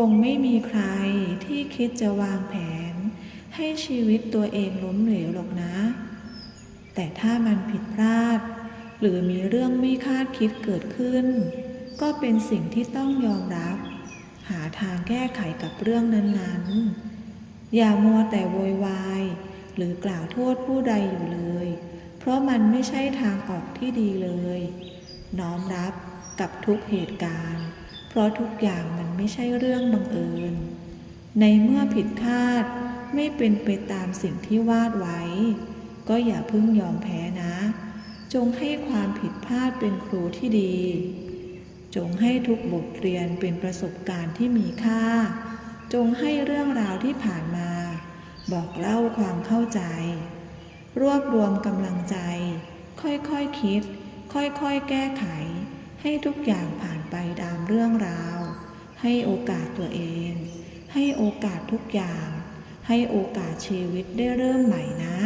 คงไม่มีใครที่คิดจะวางแผน ให้ชีวิตตัวเองล้มเหลวหรอกนะ แต่ถ้ามันผิดพลาด หรือมีเรื่องไม่คาดคิดเกิดขึ้น ก็เป็นสิ่งที่ต้องยอมรับ หาทางแก้ไขกับเรื่องนั้นๆ อย่ามัวแต่โวยวาย หรือกล่าวโทษผู้ใดอยู่เลย เพราะมันไม่ใช่ทางออกที่ดีเลย น้อมรับกับทุกเหตุการณ์ ราะทุกอย่างมันไม่ใช่เรื่องบังเอิญ ในเมื่อผิดคาดไม่เป็นไปตามสิ่งที่วาดไว้ ก็อย่าเพิ่งยอมแพ้นะ จงให้ความผิดพลาดเป็นครูที่ดี จงให้ทุกบทเรียนเป็นประสบการณ์ที่มีค่า จงให้เรื่องราวที่ผ่านมา บอกเล่าความเข้าใจ รวบรวมกำลังใจ ค่อยๆคคิด ค่อยๆแก้ไข ให้ทุกอย่างผ่านไปตามเรื่องราว ให้โอกาสตัวเอง ให้โอกาสทุกอย่าง ให้โอกาสชีวิตได้เริ่มใหม่นะ